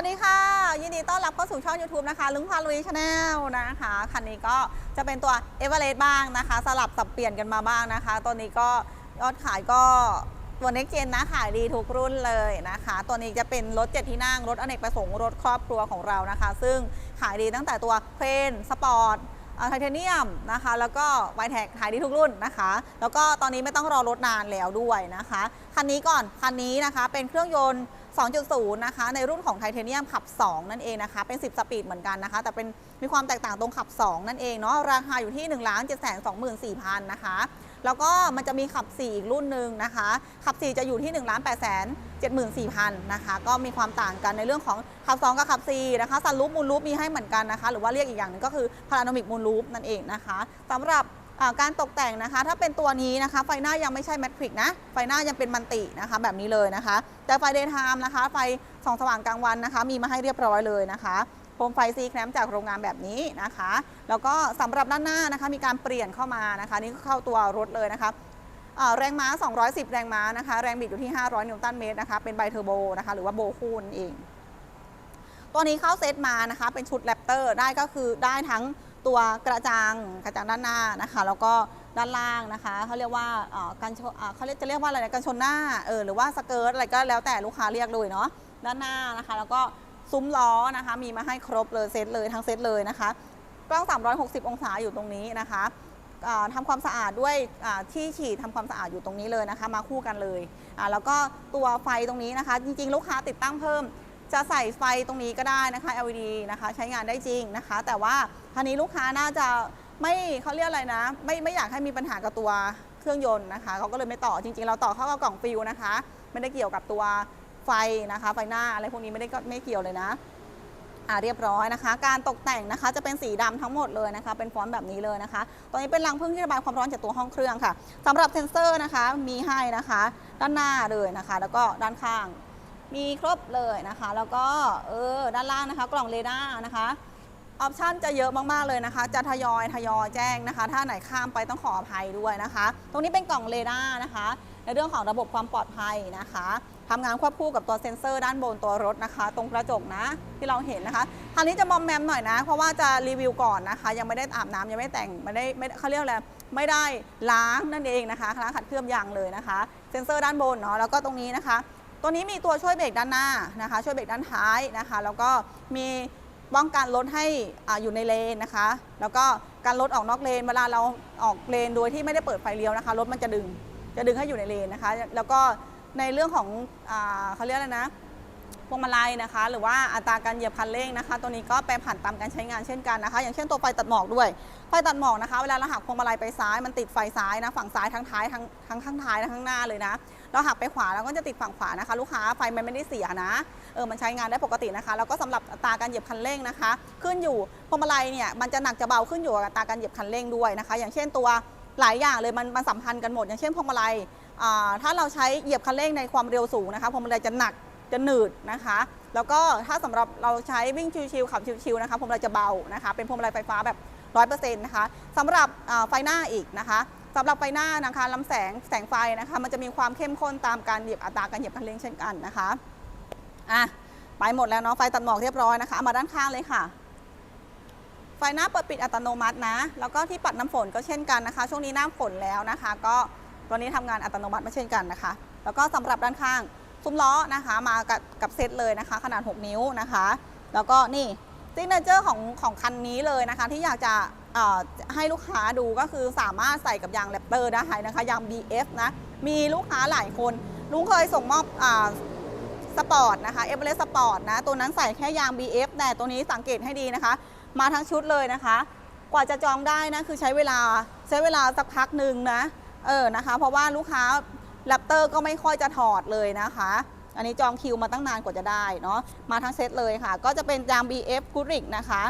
วัสดีค่ะ ยินดีต้อนรับเข้าสู่ช่อง YouTube นะคะลุงพาลุยชาแนลนะคะ คันนี้ก็จะเป็นตัวเอเวอเรสต์บ้างนะคะ สลับสับเปลี่ยนกันมาบ้างนะคะ ตัวนี้ก็ยอดขายก็ตัวเน็กเจนนะขายดีทุกรุ่นเลยนะคะ ตัวนี้จะเป็นรถเจ็ดที่นั่ง รถอเนกประสงค์รถครอบครัวของเรานะคะ ซึ่งขายดีตั้งแต่ตัวเพนสปอร์ตไทเทเนียมนะคะ แล้วก็ไวแท็กขายดีทุกรุ่นนะคะ แล้วก็ตอนนี้ไม่ต้องรอรถนานแล้วด้วยนะคะ คันนี้ก่อน คันนี้นะคะเป็นเครื่องยนต์ 2.0 นะคะ ในรุ่นของไทเทเนียมขับ 2 นั่นเองนะคะ เป็น 10 สปีดเหมือนกันนะคะ แต่เป็นมีความแตกต่างตรงขับ 2 นั่นเองเนาะ ราคาอยู่ที่ 1 7 2 4 0 0 0 นะคะ แล้วก็มันจะมีขับ 4 อีกรุ่นหนึ่งนะคะ ขับ 4 จะอยู่ที่ 1 8 7 4 0 0 0 นะคะ ก็มีความต่างกันในเรื่องของขับ 2 กับขับ 4 นะคะซันรูปมูลรูปมีให้เหมือนกันนะคะ หรือว่าเรียกอีกอย่างหนึงก็คือพาราโนมิกมูลรูปนั่นเองนะคะสำหรับ การตกแต่งนะคะ ถ้าเป็นตัวนี้นะคะ ไฟหน้ายังไม่ใช่แมทริกนะ ไฟหน้ายังเป็นมันตินะคะ แบบนี้เลยนะคะ แต่ไฟเดย์ไทม์นะคะ ไฟส่องสว่างกลางวันนะคะ มีมาให้เรียบร้อยเลยนะคะโคมไฟซีแคมจากโรงงานแบบนี้นะคะ แล้วก็สำหรับด้านหน้านะคะ มีการเปลี่ยนเข้ามานะคะ นี่เข้าตัวรถเลยนะคะอ่าแรงม้า 210 แรงม้านะคะ แรงบิดอยู่ที่ 500 นิวตันเมตรนะคะ เป็นไบเทอร์โบนะคะ หรือว่าโบคูนเอง ตัวนี้เข้าเซตมานะคะ เป็นชุดแรปเตอร์ ได้ก็คือได้ทั้ง ตัวกระจังกระจังด้านหน้านะคะ แล้วก็ด้านล่างนะคะเขาเรียกว่าเออกันชนเขาเรียกจะเรียกว่าอะไรกันชนหน้าเออหรือว่าสเกิร์ตอะไรก็แล้วแต่ลูกค้าเรียกเลยเนาะด้านหน้านะคะ แล้วก็ซุ้มล้อนะคะ มีมาให้ครบเลยเซตเลยทั้งเซตเลยนะคะกล้อง 360 องศาอยู่ตรงนี้นะคะอ่าทำความสะอาดด้วยที่ฉีดทำความสะอาดอยู่ตรงนี้เลยนะคะ มาคู่กันเลยแล้วก็ตัวไฟตรงนี้นะคะ จริงๆ ลูกค้าติดตั้งเพิ่ม จะใส่ไฟตรงนี้ก็ได้นะคะ LED นะคะ ใช้งานได้จริงนะคะ แต่ว่า ทีนี้ลูกค้าน่าจะไม่เขาเรียกอะไรนะ ไม่ไม่อยากให้มีปัญหากับตัวเครื่องยนต์นะคะเขาก็เลยไม่ต่อจริง ๆ เราต่อเข้ากับกล่องฟิวนะคะ ไม่ได้เกี่ยวกับตัวไฟนะคะ ไฟหน้าอะไรพวกนี้ไม่ได้ก็ไม่เกี่ยวเลยนะอ่าเรียบร้อยนะคะ การตกแต่งนะคะจะเป็นสีดำทั้งหมดเลยนะคะ เป็นฟอนต์แบบนี้เลยนะคะตัวนี้เป็นรังพึ่งที่ระบายความร้อนจากตัวห้องเครื่องค่ะสำหรับเซนเซอร์นะคะมีให้นะคะ ด้านหน้าเลยนะคะ แล้วก็ด้านข้าง มีครบเลยนะคะ แล้วก็เออด้านล่างนะคะ กล่องเรดาร์นะคะ ออปชันจะเยอะมาก ๆ เลยนะคะ จะทยอยทยอยแจ้งนะคะ ถ้าไหนข้ามไปต้องขออภัยด้วยนะคะ ตรงนี้เป็นกล่องเรดาร์นะคะ ในเรื่องของระบบความปลอดภัยนะคะทำงานควบคู่กับตัวเซ็นเซอร์ด้านบนตัวรถนะคะ ตรงกระจกนะที่เราเห็นนะคะทางนี้จะมอมแมมหน่อยนะ เพราะว่าจะรีวิวก่อนนะคะ ยังไม่ได้อาบน้ำยังไม่แต่งไม่ได้ไม่เขาเรียกอะไรไม่ได้ล้างนั่นเองนะคะล้างขัดเคลือบยางเลยนะคะ เซ็นเซอร์ด้านบนเนาะแล้วก็ตรงนี้นะคะ ตัวนี้มีตัวช่วยเบรกด้านหน้านะคะ ช่วยเบรกด้านท้ายนะคะ แล้วก็มี ป้องกันรถให้ออยู่ในเลนนะคะ แล้วก็การรถออกนอกเลนเวลาเราออกเลนโดยที่ไม่ได้เปิดไฟเลี้ยวนะคะรถมันจะดึงจะดึงให้อยู่ในเลนนะคะ แล้วก็ในเรื่องของอเขาเรียกอะไรนะ พวงมาลัยนะคะ หรือว่าอัตราการเหยียบคันเร่งนะคะ ตัวนี้ก็แปรผันตามการใช้งานเช่นกันนะคะ อย่างเช่นตัวไฟตัดหมอกด้วยไฟตัดหมอกนะคะ เวลาเราหักพวงมาลัยไปซ้ายมันติดไฟซ้ายนะฝั่งซ้ายทั้งท้ายทั้งทั้งข้างท้ายและข้างหน้าเลยนะ เราหักไปขวาแล้วก็จะติดฝั่งขวานะคะ ลูกค้าไฟมันไม่ได้เสียนะเออมันใช้งานได้ปกตินะคะแล้วก็สำหรับอัตราการเหยียบคันเร่งนะคะ ขึ้นอยู่พวงมาลัยเนี่ยมันจะหนักจะเบาขึ้นอยู่กับอัตราการเหยียบคันเร่งด้วยนะคะ อย่างเช่นตัวหลายอย่างเลยมันมันสัมพันธ์กันหมด อย่างเช่นพวงมาลัยถ้าเราใช้เหยียบคันเร่งในความเร็วสูงนะคะพวงมาลัยจะหนัก จะหนืดนะคะ แล้วก็ถ้าสำหรับเราใช้วิ่งชิวๆขับชิวๆนะคะพวงมาลัยจะเบานะคะ เป็นพวงมาลัยไฟฟ้าแบบ100%นะคะสำหรับไฟหน้าอีกนะคะสำหรับไฟหน้านะคะลำแสงแสงไฟนะคะ มันจะมีความเข้มข้นตามการเหยียบอัตราการเหยียบคันเร่งเช่นกันนะคะอะไปหมดแล้วเนาะไฟตัดหมอกเรียบร้อยนะคะามาด้านข้างเลยค่ะ ไฟหน้าเปิดปิดอัตโนมัตินะ แล้วก็ที่ปัดน้ำฝนก็เช่นกันนะคะ ช่วงนี้หน้าฝนแล้วนะคะ ก็ตัวนี้ทำงานอัตโนมัติไม่เช่นกันนะคะ แล้วก็สำหรับด้านข้าง ซุ้มล้อนะคะมากับกับเซตเลยนะคะ ขนาด 6 นิ้วนะคะ แล้วก็นี่ซิกเนเจอร์ของของคันนี้เลยนะคะ ที่อยากจะให้ลูกค้าดูก็คือสามารถใส่กับยางแรปเตอร์ได้นะคะยาง BF นะมีลูกค้าหลายคนลุงเคยส่งมอบอสปอร์ตนะคะเอเวอเรสต์สปอร์ตนะตัวนั้นใส่แค่ยาง BF แต่ตัวนี้สังเกตให้ดีนะคะ มาทั้งชุดเลยนะคะ กว่าจะจองได้นะคือใช้เวลาใช้เวลาสักพักหนึ่งนะเออนะคะ เพราะว่าลูกค้า แรปเตอร์ก็ไม่ค่อยจะถอดเลยนะคะ อันนี้จองคิวมาตั้งนานกว่าจะได้เนาะมาทั้งเซตเลยค่ะ ก็จะเป็นยาง BF g o o d r i c นะคะ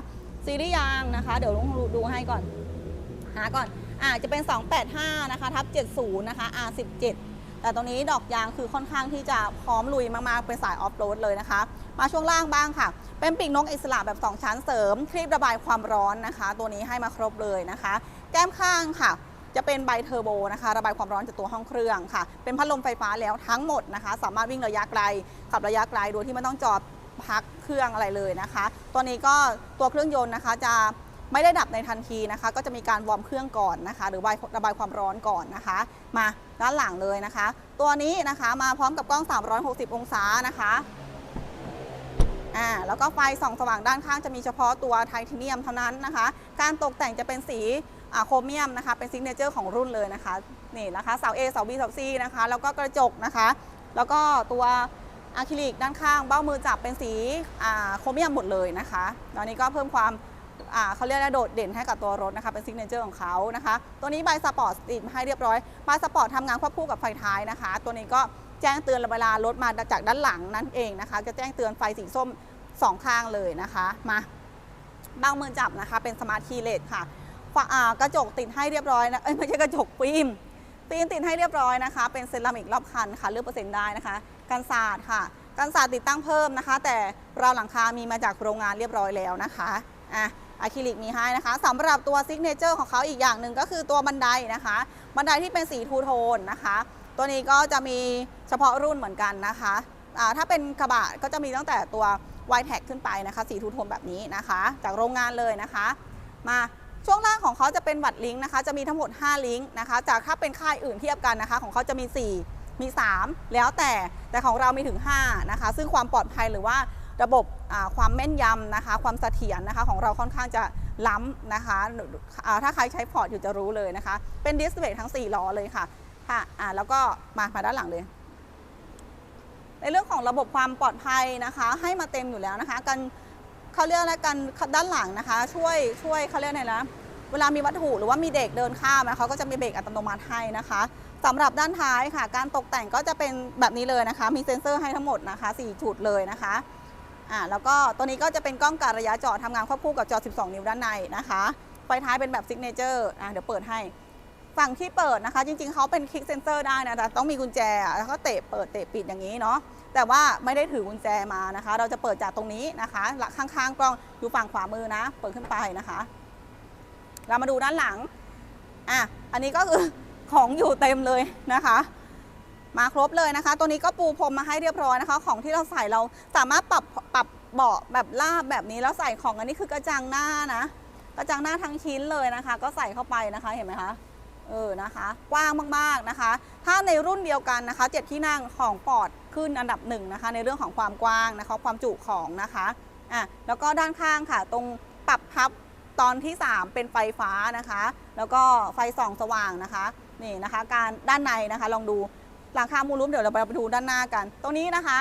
ซีรีส์ยางนะคะ เดี๋ยวลุงดูดูให้ก่อน หาก่อนอ่าจะเป็น 285 นะคะทับ 70 นะคะ R17 แต่ตรงนี้ดอกยางคือค่อนข้างที่จะพร้อมลุยมากๆ เป็นสายออฟโรดเลยนะคะ มาช่วงล่างบ้างค่ะ เป็นปีกนกอิสระแบบ 2 ชั้นเสริม คลีประบายความร้อนนะคะ ตัวนี้ให้มาครบเลยนะคะ แก้มข้างค่ะ จะเป็นไบเทอร์โบนะคะ ระบายความร้อนจากตัวห้องเครื่องค่ะ เป็นพัดลมไฟฟ้าแล้วทั้งหมดนะคะ สามารถวิ่งระยะไกลขับระยะไกลโดยที่ไม่ต้องจอดพักเครื่องอะไรเลยนะคะ ตัวนี้ก็ตัวเครื่องยนต์นะคะจะไม่ได้ดับในทันทีนะคะ ก็จะมีการวอร์มเครื่องก่อนนะคะ หรือระบายความร้อนก่อนนะคะ มาด้านหลังเลยนะคะ ตัวนี้นะคะมาพร้อมกับกล้อง 360 องศานะคะอ่าแล้วก็ไฟส่องสว่างด้านข้างจะมีเฉพาะตัวไทเทเนียมเท่านั้นนะคะ การตกแต่งจะเป็นสี โครเมียมนะคะ เป็นซิกเนเจอร์ของรุ่นเลยนะคะ นี่นะคะ เสา A เสา B เสา C นะคะ แล้วก็กระจกนะคะ แล้วก็ตัวอะคริลิกด้านข้าง เบ้ามือจับเป็นสีโครเมียมหมดเลยนะคะตอนนี้ก็เพิ่มความเขาเรียกว่าโดดเด่นให้กับตัวรถนะคะ เป็นซิกเนเจอร์ของเขานะคะ ตัวนี้ใบสปอร์ตติดมาให้เรียบร้อยใบสปอร์ตทำงานควบคู่กับไฟท้ายนะคะ ตัวนี้ก็แจ้งเตือนเวลารถมาจากด้านหลังนั่นเองนะคะ จะแจ้งเตือนไฟสีส้มสองข้างเลยนะคะ มาเบ้ามือจับนะคะ เป็นสมาร์ทคีเลสค่ะ ฝากระจกติดให้เรียบร้อยนะเอ้ยไม่ใช่กระจกฟิล์มตีนติดให้เรียบร้อยนะคะ เป็นเซรามิกรอบคันค่ะเลือกเปอร์เซ็นต์ได้นะคะกันศาสตร์ค่ะกันศาสตร์ติดตั้งเพิ่มนะคะ แต่ราวหลังคามีมาจากโรงงานเรียบร้อยแล้วนะคะอะอะคริลิกมีให้นะคะสำหรับตัวซิกเนเจอร์ของเขาอีกอย่างหนึ่งก็คือตัวบันไดนะคะ บันไดที่เป็นสีทูโทนนะคะ ตัวนี้ก็จะมีเฉพาะรุ่นเหมือนกันนะคะถ้าเป็นกระบะก็จะมีตั้งแต่ตัว y t แท็ขึ้นไปนะคะสีทูโทนแบบนี้นะคะ จากโรงงานเลยนะคะ มา ช่วงล่างของเขาจะเป็นบัตรลิงก์นะคะ จะมีทั้งหมด 5 ลิงก์นะคะ จากถ้าเป็นค่ายอื่นเทียบกันนะคะ ของเขาจะมี 4 มี 3 แล้วแต่แต่ของเรามีถึง 5 นะคะ ซึ่งความปลอดภัยหรือว่าระบบความแม่นยำนะคะ ความเสถียรนะคะ ของเราค่อนข้างจะล้ำนะคะอ่าถ้าใครใช้พอร์ตอยู่จะรู้เลยนะคะ เป็นดิสเพลย์ทั้ง 4 ล้อเลยค่ะค่ะแล้วก็มามาด้านหลังเลย ในเรื่องของระบบความปลอดภัยนะคะ ให้มาเต็มอยู่แล้วนะคะกัน เขาเรียกอะไรกันด้านหลังนะคะ ช่วยช่วยเขาเรียกอะไรนะเวลามีวัตถุหรือว่ามีเด็กเดินข้ามเขาก็จะมีเบรกอัตโนมัติให้นะคะสำหรับด้านท้ายค่ะ การตกแต่งก็จะเป็นแบบนี้เลยนะคะ มีเซ็นเซอร์ให้ทั้งหมดนะคะ 4 จุดเลยนะคะอ่าแล้วก็ตัวนี้ก็จะเป็นกล้องการระยะจอทำงานควบคู่กับจอ 12 นิ้วด้านในนะคะไฟท้ายเป็นแบบซิกเนเจอร์อ่าเดี๋ยวเปิดให้ ฝั่งที่เปิดนะคะ จริงๆเขาเป็นคลิกเซนเซอร์ได้นะแต่ต้องมีกุญแจแล้วก็เตะเปิดเตะปิดอย่างนี้เนาะแต่ว่าไม่ได้ถือกุญแจมานะคะ เราจะเปิดจากตรงนี้นะคะหลักข้างๆกล้องอยู่ฝั่งขวามือนะ เปิดขึ้นไปนะคะ เรามาดูด้านหลังอะอันนี้ก็คือของอยู่เต็มเลยนะคะ มาครบเลยนะคะ ตัวนี้ก็ปูพรมมาให้เรียบร้อยนะคะ ของที่เราใส่เราสามารถปรับปรับเบาะแบบลาบแบบนี้แล้วใส่ของอันนี้คือกระจังหน้านะกระจังหน้าทั้งชิ้นเลยนะคะ ก็ใส่เข้าไปนะคะเห็นไหมคะ เออนะคะกว้างมากๆนะคะ ถ้าในรุ่นเดียวกันนะคะเจ็ดที่นั่งของปอดขึ้นอันดับหนึ่งนะคะ ในเรื่องของความกว้างนะคะ ความจุของนะคะอะแล้วก็ด้านข้างค่ะ ตรงปรับพับตอนที่ 3 เป็นไฟฟ้านะคะ แล้วก็ไฟส่องสว่างนะคะนี่นะคะ การด้านในนะคะ ลองดูหลังคามูลรุมเดี๋ยวเราไปดูด้านหน้ากัน ตรงนี้นะคะ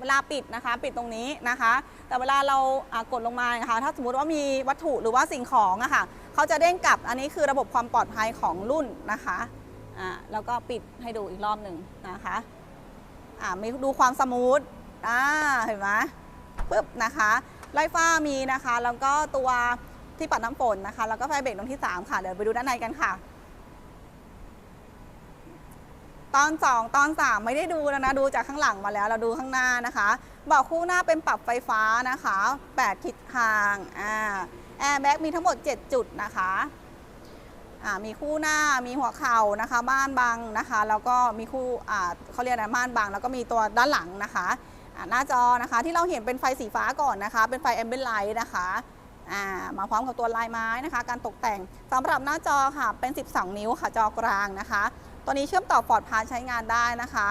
เวลาปิดนะคะ ปิดตรงนี้นะคะ แต่เวลาเรากดลงมานะคะถ้าสมมติว่ามีวัตถุหรือว่าสิ่งของอะค่ะเขาจะเด้งกลับอันนี้คือระบบความปลอดภัยของรุ่นนะคะอ่าแล้วก็ปิดให้ดูอีกรอบหนึ่งนะคะอ่ามีดูความสมูทอ่าเห็นไหมปึ๊บนะคะไล่ฟ้ามีนะคะ แล้วก็ตัวที่ปัดน้ำฝนนะคะ แล้วก็ไฟเบรกตรงที่ 3 ค่ะ เดี๋ยวไปดูด้านในกันค่ะ ตอน 2 ตอน 3 ไม่ได้ดูแล้วนะ ดูจากข้างหลังมาแล้วเราดูข้างหน้านะคะเบาะคู่หน้าเป็นปรับไฟฟ้านะคะ 8 ทิศทางอ่าแอร์แบ็กมีทั้งหมด 7 จุดนะคะอ่ามีคู่หน้ามีหัวเข่านะคะม่านบังนะคะแล้วก็มีคู่อ่าเขาเรียกอะไรม่านบังแล้วก็มีตัวด้านหลังนะคะอ่าหน้าจอนะคะที่เราเห็นเป็นไฟสีฟ้าก่อนนะคะ เป็นไฟแอมเบนไลท์นะคะอ่ามาพร้อมกับตัวลายไม้นะคะ การตกแต่งสำหรับหน้าจอค่ะเป็น 12 นิ้วค่ะจอกลางนะคะ ตัวนี้เชื่อมต่อปลอดพาใช้งานได้นะคะ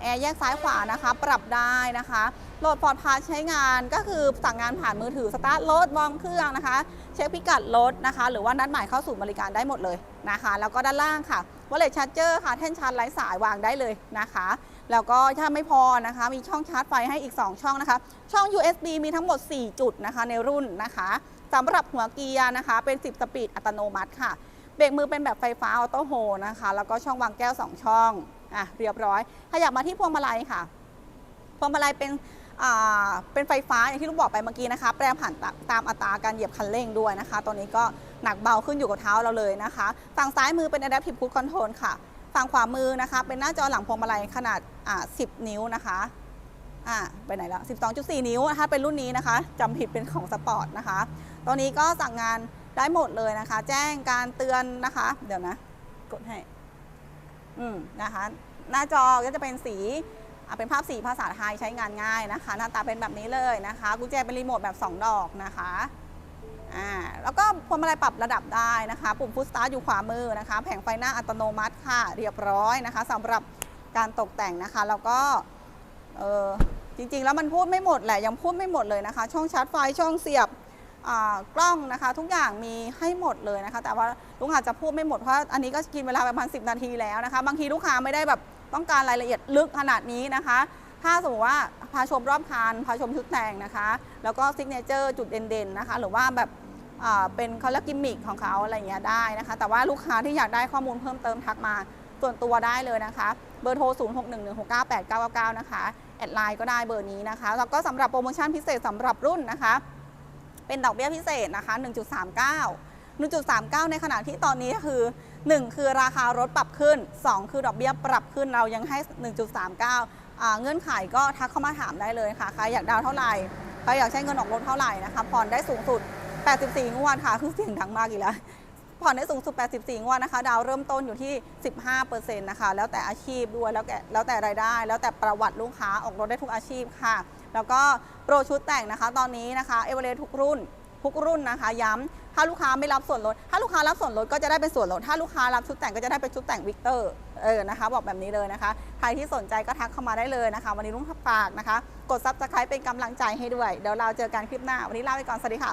แอร์แยกซ้ายขวานะคะ ปรับได้นะคะ โหลดปลอดภัยใช้งานก็คือสั่งงานผ่านมือถือสตาร์ทรถวอร์มเครื่องนะคะ เช็คพิกัดรถนะคะ หรือว่านัดหมายเข้าสู่บริการได้หมดเลยนะคะ แล้วก็ด้านล่างค่ะวอลเล็ตชาร์จเจอร์ค่ะ แท่นชาร์จไร้สายวางได้เลยนะคะ แล้วก็ถ้าไม่พอนะคะ มีช่องชาร์จไฟให้อีก 2 ช่องนะคะ ช่อง USB มีทั้งหมด 4 จุดนะคะในรุ่นนะคะสำหรับหัวเกียร์นะคะ เป็น 10 สปีดอัตโนมัติค่ะ รกมือเป็นแบบไฟฟ้าออโต้โฮนะคะ แล้วก็ช่องวางแก้ว 2 ช่อง อะ เรียบร้อย ขยับมาที่พวงมาลัยค่ะ พวงมาลัยเป็นอ่าเป็นไฟฟ้าอย่างที่ลูกบอกไปเมื่อกี้นะคะ แปรผันตาตามอัตราการเหยียบคันเร่งด้วยนะคะ ตัวนี้ก็หนักเบาขึ้นอยู่กับเท้าเราเลยนะคะ ฝั่งซ้ายมือเป็น Adaptive Cruise Control ค่ะ ฝั่งขวามือนะคะ เป็นหน้าจอหลังพวงมาลัยขนาดอ่า10 นิ้วนะคะอ่าไปไหนแล้ว12.4 นิ้วถ้าเป็นรุ่นนี้นะคะจำผิดเป็นของสปอร์ตนะคะ ตัวนี้ก็สั่งงาน ได้หมดเลยนะคะ แจ้งการเตือนนะคะ เดี๋ยวนะ กดให้ อืมนะคะ หน้าจอก็จะเป็นสีเป็นภาพสีภาษาไทยใช้งานง่ายนะคะ หน้าตาเป็นแบบนี้เลยนะคะกุญแจเป็นรีโมทแบบ 2 ดอกนะคะอ่าแล้วก็พวงมาลัยปรับระดับได้นะคะ ปุ่มฟุตสตาร์ทอยู่ขวามือนะคะ แผงไฟหน้าอัตโนมัติค่ะ เรียบร้อยนะคะสำหรับการตกแต่งนะคะ แล้วก็เออจริงๆ แล้วมันพูดไม่หมดแหละ ยังพูดไม่หมดเลยนะคะ ช่องชาร์จไฟช่องเสียบ กล้องนะคะ ทุกอย่างมีให้หมดเลยนะคะ แต่ว่าลุงอาจจะพูดไม่หมดเพราะอันนี้ก็กินเวลาประมาณ10 นาทีแล้วนะคะ บางทีลูกค้าไม่ได้แบบต้องการรายละเอียดลึกขนาดนี้นะคะ ถ้าสมมติว่าพาชมรอบคานพาชมชุดแต่งนะคะ แล้วก็ซิกเนเจอร์จุดเด่นๆนะคะ หรือว่าแบบเป็นเขาเรียกกิมมิคของเขาอะไรอย่างเงี้ยได้นะคะ แต่ว่าลูกค้าที่อยากได้ข้อมูลเพิ่มเติมทักมาส่วนตัวได้เลยนะคะ เบอร์โทร 0 6 1 1 6 9 8 9 9 9 นะคะ แอดไลน์ก็ได้เบอร์นี้นะคะ แล้วก็สำหรับโปรโมชั่นพิเศษสำหรับรุ่นนะคะ เป็นดอกเบี้ยพิเศษนะคะ 1.39 1.39 ในขณะที่ตอนนี้คือ 1 คือราคารถปรับขึ้น 2 คือดอกเบี้ยปรับขึ้นเรายังให้ 1.39 เงื่อนไขก็ทักเข้ามาถามได้เลยค่ะ ใครอยากดาวเท่าไหร่ใครอยากใช้เงินออกรถเท่าไหร่นะคะผ่อนได้สูงสุด 84 งวดค่ะ คือเสียงดังมากอีกแล้ว ผ่อนได้สูงสุด 84 งวดนะคะ ดาวเริ่มต้นอยู่ที่ 15%นะคะ แล้วแต่อาชีพด้วย แล้วแต่แล้วแต่รายได้ แล้วแต่ประวัติลูกค้า ออกรถได้ทุกอาชีพค่ะ แล้วก็โปรชุดแต่งนะคะ ตอนนี้นะคะ เอเวอเรสทุกรุ่น ทุกรุ่นนะคะ ย้ำถ้าลูกค้าไม่รับส่วนลด ถ้าลูกค้ารับส่วนลดก็จะได้เป็นส่วนลด ถ้าลูกค้ารับชุดแต่งก็จะได้เป็นชุดแต่งวิกเตอร์ เออ นะคะ บอกแบบนี้เลยนะคะ ใครที่สนใจก็ทักเข้ามาได้เลยนะคะ วันนี้ลุงฝากนะคะ กดซับสไครป์เป็นกำลังใจให้ด้วย เดี๋ยวเราเจอกันคลิปหน้า วันนี้ลาไปก่อน สวัสดีค่ะ